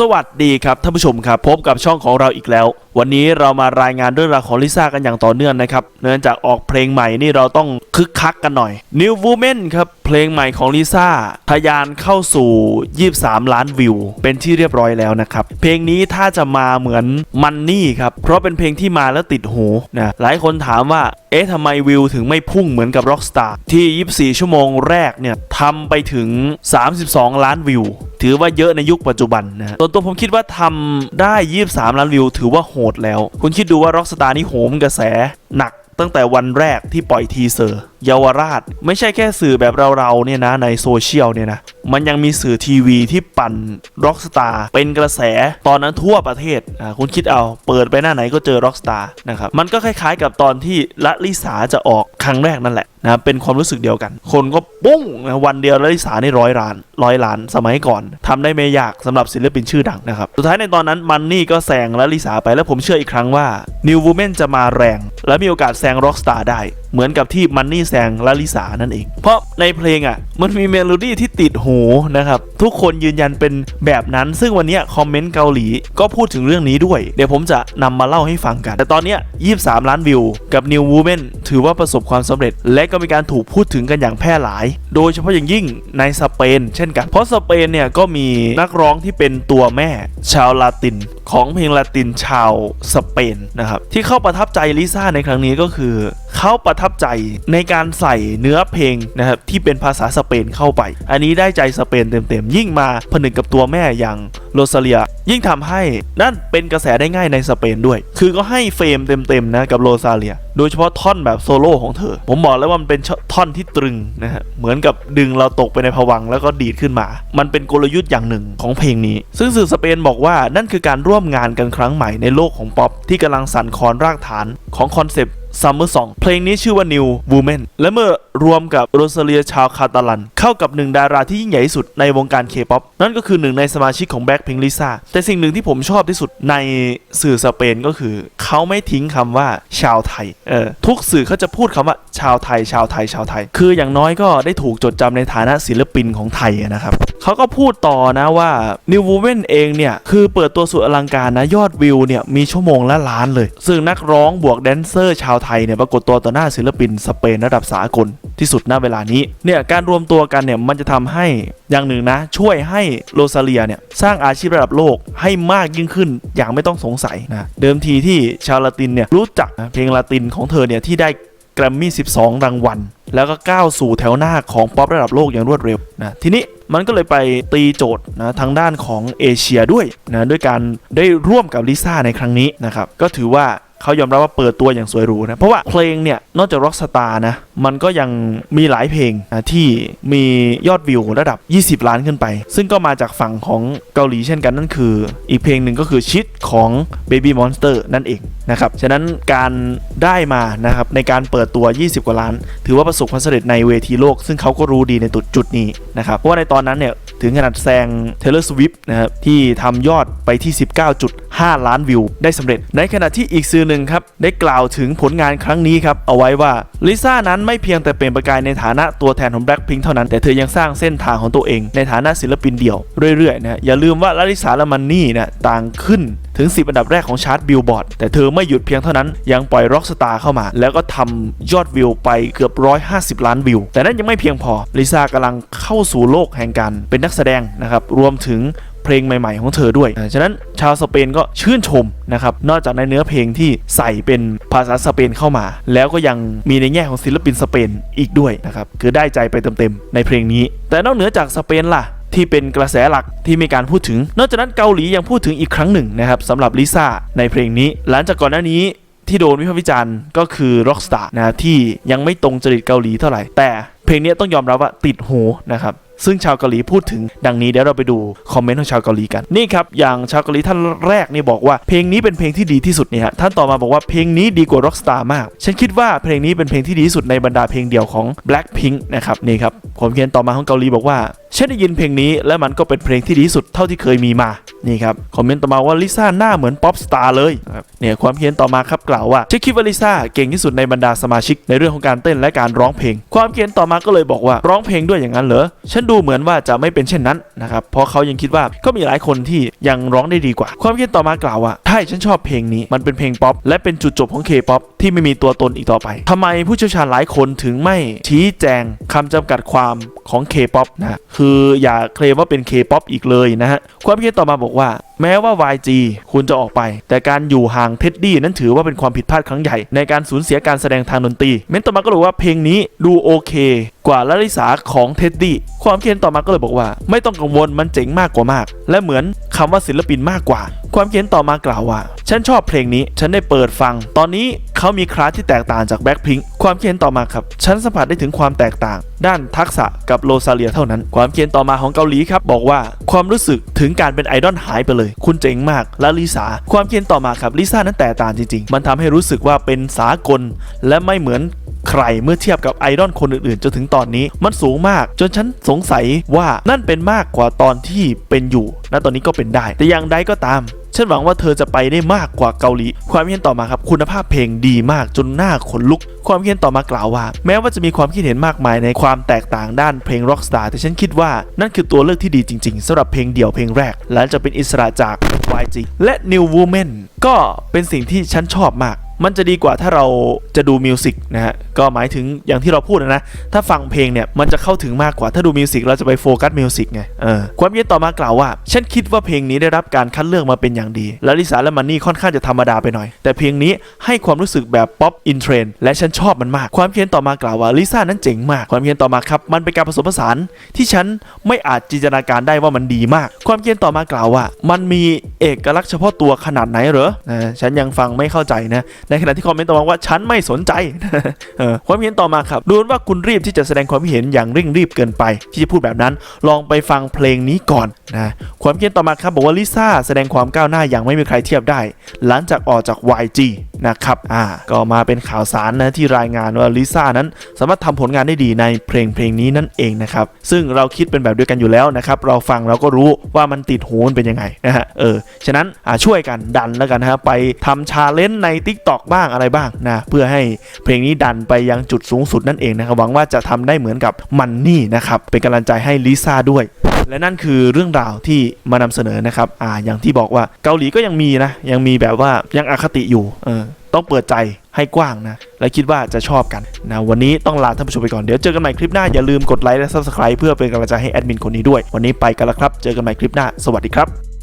สวัสดีครับท่านผู้ชมครับพบกับช่องของเราอีกแล้ว วันนี้เรามารายงานเรื่องราวของลิซ่ากันอย่างต่อเนื่องนะครับเนื่องจากออกเพลงใหม่นี่เราต้องคึกคักกันหน่อย New Woman ครับ เพลงใหม่ของลิซ่าทะยานเข้าสู่ 23 ล้านวิว เป็นที่เรียบร้อยแล้วนะครับ เพลงนี้ถ้าจะมาเหมือนมันนี่ครับ เพราะเป็นเพลงที่มาแล้วติดหูนะหลายคนถามว่า เอ๊ะทำไมวิวถึงไม่พุ่งเหมือนกับ Rockstar ที่ 24 ชั่วโมงแรกเนี่ยทำไปถึง 32 ล้านวิว ถือว่าเยอะในยุคปัจจุบันนะฮะส่วนตัวผมคิดว่าทำได้ 23 ล้านวิว ถือว่าโหดแล้ว คุณคิดดูว่า Rockstar นี่โหมกระแสหนักตั้งแต่วันแรกที่ปล่อยทีเซอร์เยาวราช ไม่ใช่แค่สื่อแบบเราๆเนี่ยนะในโซเชียลเนี่ยนะมันยังมีสื่อทีวีที่ปั่น Rockstar เป็นกระแสตอนนั้นทั่วประเทศอ่าคุณคิดเอาเปิดไปหน้าไหนก็เจอ Rockstar นะครับมันก็คล้ายๆกับตอนที่ละลิสาจะออกครั้งแรกนั่นแหละนะเป็นความรู้สึกเดียวกัน คนก็ปุ้งนะวันเดียวละลิสาในร้อยล้านร้อยล้านสมัยก่อนทำได้ไม่ยากสำหรับศิลปินชื่อดังนะครับสุดท้ายในตอนนั้นมันนี่ก็แซงละลิสาไปแล้วผมเชื่ออีกครั้งว่า New Woman จะมาแรง และมีโอกาสแซง Rockstar ได้เหมือนกับที่มันนี่แซงละลิสานั่นเอง เพราะในเพลงอะมันมีเมโลดี้ที่ติดหูนะครับ ทุกคนยืนยันเป็นแบบนั้น ซึ่งวันนี้คอมเมนต์เกาหลีก็พูดถึงเรื่องนี้ด้วย เดี๋ยวผมจะนำมาเล่าให้ฟังกัน แต่ตอนนี้ย23 ล้านวิว กับ New Woman ถือว่าประสบความสำเร็จ และก็มีการถูกพูดถึงกันอย่างแพร่หลาย โดยเฉพาะอย่างยิ่งในสเปน เช่นกัน เพราะสเปนเนี่ยก็มีนักร้องที่เป็นตัวแม่ ชาวลาตินของเพลงลาตินชาวสเปนนะครับที่เข้าประทับใจลิซ่าในครั้งนี้ก็คือเขาประทับใจในการใส่เนื้อเพลงนะครับที่เป็นภาษาสเปนเข้าไป อันนี้ได้ใจสเปนเต็มๆ ยิ่งมาผนึกกับตัวแม่อย่าง โรซาเลีย ยิ่งทำให้นั่นเป็นกระแสได้ง่ายในสเปนด้วย คือก็ให้เฟรมเต็มๆนะกับโรซาเลีย โดยเฉพาะท่อนแบบโซโล่ของเธอ ผมบอกแล้วว่ามันเป็นท่อนที่ตรึงนะฮะ เหมือนกับดึงเราตกไปในภวังแล้วก็ดีดขึ้นมา มันเป็นกลยุทธ์อย่างหนึ่งของเพลงนี้ ซึ่งสื่อสเปนบอกว่านั่นคือการร่วมงานกันครั้งใหม่ในโลกของป๊อปที่กำลังสั่นคลอนรากฐานของคอนเซปต์ซัมเมอร์สองเพลงนี้ชื่อว่า New Woman และเมื่อรวมกับโรซาเลียชาวคาตาลัน เข้ากับหนึ่งดาราที่ยิ่งใหญ่ที่สุดในวงการเคป๊อปนั่นก็คือหนึ่งในสมาชิกของแบ็คพิงลิซ่าแต่สิ่งหนึ่งที่ผมชอบที่สุดในสื่อสเปนก็คือ เขาไม่ทิ้งคำว่าชาวไทยเออทุกสื่อเขาจะพูดคำว่าชาวไทย ชาวไทย ชาวไทย คืออย่างน้อยก็ได้ถูกจดจำในฐานะศิลปินของไทยนะครับเขาก็พูดต่อนะว่า New Woman เองเนี่ย คือเปิดตัวสุดอลังการนะ ยอดวิวเนี่ย มีชั่วโมงละล้านเลย ซึ่งนักร้องบวกแดนเซอร์ชาวไทยเนี่ย ปรากฏตัวต่อหน้าศิลปินสเปนระดับสากลที่สุดณเวลานี้เนี่ยการรวมตัวกันเนี่ยมันจะทำให้อย่างหนึ่งนะ ช่วยให้โรซาเลียเนี่ย สร้างอาชีพระดับโลกให้มากยิ่งขึ้นอย่างไม่ต้องสงสัยนะเดิมทีที่ชาวละตินเนี่ยรู้จักนะเพลงละตินของเธอเนี่ยที่ได้แกรมมี่ 12 รางวัล แล้วก็ก้าวสู่แถวหน้าของป๊อประดับโลกอย่างรวดเร็วนะทีนี้มันก็เลยไปตีโจทย์นะทางด้านของเอเชียด้วยนะด้วยการได้ร่วมกับลิซ่าในครั้งนี้นะครับก็ถือว่า เขายอมรับว่าเปิดตัวอย่างสวยหรูนะ เพราะว่าเพลงเนี่ย นอกจากร็อกสตาร์นะ มันก็ยังมีหลายเพลงนะที่มียอดวิวระดับ 20 ล้านขึ้นไป ซึ่งก็มาจากฝั่งของเกาหลีเช่นกันนั่นคือ อีกเพลงหนึ่งก็คือชิดของ Baby Monster นั่นเองนะครับ ฉะนั้นการได้มานะครับในการเปิดตัว 20 กว่าล้าน ถือว่าประสบความสำเร็จในเวทีโลก ซึ่งเขาก็รู้ดีในจุดจุดนี้นะครับเพราะว่าในตอนนั้นเนี่ย ถึงขนาดแซง Taylor Swift นะครับที่ทำยอดไปที่ 19.5 ล้านวิว ได้สำเร็จ ในขณะที่อีกสื่อหนึ่งครับ ได้กล่าวถึงผลงานครั้งนี้ครับ เอาไว้ว่าลิซ่านั้นไม่เพียงแต่เป็นประกายในฐานะตัวแทนของ Blackpink เท่านั้น แต่เธอยังสร้างเส้นทางของตัวเองในฐานะศิลปินเดี่ยวเรื่อยๆนะอย่าลืมว่าลาลิสาและมันนี่นะต่างขึ้น ถึง 10 อันดับแรกของชาร์ตบิลบอร์ดแต่เธอไม่หยุดเพียงเท่านั้นยังปล่อยร็อกสตาร์เข้ามา แล้วก็ทำยอดวิวไปเกือบ 150 ล้านวิว แต่นั้นยังไม่เพียงพอลิซ่ากำลังเข้าสู่โลกแห่งการเป็นนักแสดงนะครับรวมถึงเพลงใหม่ ๆ ของเธอด้วย ฉะนั้นชาวสเปนก็ชื่นชมนะครับ นอกจากในเนื้อเพลงที่ใส่เป็นภาษาสเปนเข้ามา แล้วก็ยังมีในแง่ของศิลปินสเปนอีกด้วยนะครับ คือได้ใจไปเต็ม ๆ ในเพลงนี้ แต่นอกเหนือจากสเปนล่ะ ที่เป็นกระแสหลักที่มีการพูดถึง นอกจากนั้นเกาหลียังพูดถึงอีกครั้งหนึ่งนะครับสำหรับลิซ่าในเพลงนี้ หลังจากก่อนหน้านี้ที่โดนวิพากษ์วิจารณ์ก็คือ Rockstar นะที่ยังไม่ตรงจริตเกาหลีเท่าไหร่ แต่เพลงนี้ต้องยอมรับว่าติดหูนะครับ ซึ่งชาวเกาหลีพูดถึงดังนี้เดี๋ยวเราไปดูคอมเมนต์ของชาวเกาหลีกันนี่ครับอย่างชาวเกาหลีท่านแรกนี่บอกว่าเพลงนี้เป็นเพลงที่ดีที่สุดเนี่ยฮะท่านต่อมาบอกว่าเพลงนี้ดีกว่า Rockstar มาก ฉันคิดว่าเพลงนี้เป็นเพลงที่ดีที่สุดในบรรดาเพลงเดียวของ Blackpink นะครับนี่ครับผมเขียนต่อมาของเกาหลีบอกว่าฉันได้ยินเพลงนี้และมันก็เป็นเพลงที่ดีที่สุดเท่าที่เคยมีมานี่ครับคอมเมนต์ต่อมาว่าลิซ่าหน้าเหมือนป๊อปสตาร์เลยเนี่ยความเขียนต่อมาครับกล่าวว่าฉันคิดว่าลิซ่าเก่งที่สุดในบรรดาสมาชิกในเรื่องของการเต้นและการร้องเพลง ความเขียนต่อมาก็เลยบอกว่าร้องเพลงด้วยอย่างนั้นเหรอฉันดูเหมือนว่าจะไม่เป็นเช่นนั้นนะครับ เพราะเขายังคิดว่าก็มีหลายคนที่ยังร้องได้ดีกว่า ความเขียนต่อมากล่าวว่าใช่ฉันชอบเพลงนี้มันเป็นเพลงป๊อปและเป็นจุดจบของเคป๊อปที่ไม่มีตัวตนอีกต่อไปทำไมผู้เชี่ยวชาญหลายคนถึงไม่ชี้แจงคำจำกัดความของ K-POP นะฮะคืออย่าเคลมว่าเป็น K-POP อีกเลยนะฮะความคิดต่อมาบอกว่าแม้ว่า YG คุณจะออกไป แต่การอยู่ห่างเท็ดดี้นั้นถือว่าเป็นความผิดพลาดครั้งใหญ่ ในการสูญเสียการแสดงทางดนตรี เมนต์ต่อมาก็เลยว่าเพลงนี้ดูโอเค กว่าลลิสาของเท็ดดี้ความคิดต่อมาก็เลยบอกว่า ไม่ต้องกังวลมันเจ๋งมากกว่ามาก และเหมือนคำว่าศิลปินมากกว่า ความเขียนต่อมากล่าวว่า ฉันชอบเพลงนี้ ฉันได้เปิดฟัง ตอนนี้เขามีคลาสที่แตกต่างจากแบ็คพิงความเขียนต่อมาครับ ฉันสัมผัสได้ถึงความแตกต่าง ด้านทักษะกับโรซาเลียเท่านั้น ความเขียนต่อมาของเกาหลีครับบอกว่าความรู้สึกถึงการเป็นไอดอลหายไปเลย คุณเจ๋งมาก และลิซ่าความเขียนต่อมาครับลิซ่านั้นแตกต่างจริงๆ มันทำให้รู้สึกว่าเป็นสากล และไม่เหมือน ใครเมื่อเทียบกับไอดอลคนอื่นๆ จนถึงตอนนี้มันสูงมาก จนฉันสงสัยว่านั่นเป็นมากกว่าตอนที่เป็นอยู่ณตอนนี้ก็เป็นได้ แต่อย่างใดก็ตามฉันหวังว่าเธอจะไปได้มากกว่าเกาหลี ความคิดเห็นต่อมาครับคุณภาพเพลงดีมากจนหน้าขนลุก ความคิดเห็นต่อมากล่าวว่า แม้ว่าจะมีความคิดเห็นมากมายในความแตกต่างด้านเพลงร็อกสตาร์แต่ฉันคิดว่านั่นคือตัวเลือกที่ดีจริง ๆสำหรับเพลงเดี่ยวเพลงแรก หลังจากเป็นอิสระจาก YG และ New Woman ก็เป็นสิ่งที่ฉันชอบมาก มันจะดีกว่าถ้าเราจะดูมิวสิกนะฮะก็หมายถึงอย่างที่เราพูดนะนะ ถ้าฟังเพลงเนี่ยมันจะเข้าถึงมากกว่าถ้าดูมิวสิกเราจะไปโฟกัสมิวสิกไงเออความเย็นต่อมากล่าวว่า ฉันคิดว่าเพลงนี้ได้รับการคัดเลือกมาเป็นอย่างดี และลิสาและมันนี่ค่อนข้างจะธรรมดาไปหน่อย แต่เพลงนี้ให้ความรู้สึกแบบป๊อปอินเทรนและฉันชอบมันมาก ความเพียนต่อมากล่าวว่าลิซ่านั้นเจ๋งมาก ความเพียนต่อมาครับมันเป็นการผสมผสานที่ฉันไม่อาจจินตนาการได้ว่ามันดีมาก ความเพียนต่อมากล่าวว่า มันมีเอกลักษณ์เฉพาะตัวขนาดไหนเหรอนะฉันยังฟังไม่เข้าใจนะในขณะที่คอมเมนต์ต่อมาว่าฉันไม่สนใจความเห็นต่อมาครับดูนว่าคุณรีบที่จะแสดงความคิดเห็นอย่างเร่งรีบเกินไป ที่จะพูดแบบนั้น ลองไปฟังเพลงนี้ก่อนนะความคิดเห็นต่อมาครับบอกว่าลิซ่าแสดงความก้าวหน้าอย่างไม่มีใครเทียบได้ หลังจากออกจาก YG นะครับอ่าก็มาเป็นข่าวสารนะที่รายงานว่าลิซ่านั้นสามารถทำผลงานได้ดีในเพลงเพลงนี้นั่นเองนะครับซึ่งเราคิดเป็นแบบเดียวกันอยู่แล้วนะครับเราฟังเราก็รู้ว่ามันติดหูมันเป็นยังไงนะฮะเออฉะนั้นอ่าช่วยกันดันแล้วกันฮะไปทำชาเลนจ์ใน Tik t o อกบ้างอะไรบ้างนะเพื่อให้เพลงนี้ดันไปยังจุดสูงสุดนั่นเองนะครับหวังว่าจะทำได้เหมือนกับมันนี่นะครับเป็นกำลังใจให้ลิซ่าด้วย และนั่นคือเรื่องราวที่มานำเสนอนะครับอ่าอย่างที่บอกว่าเกาหลีก็ยังมีนะ ยังมีแบบว่ายังอคติอยู่เออต้องเปิดใจให้กว้างนะ และคิดว่าจะชอบกันนะวันนี้ต้องลาท่านผู้ชมไปก่อน เดี๋ยวเจอกันใหม่คลิปหน้า อย่าลืมกดไลค์และ Subscribe เพื่อเป็นกำลังใจให้แอดมินคนนี้ด้วย วันนี้ไปกันแล้วครับ เจอกันใหม่คลิปหน้า สวัสดีครับ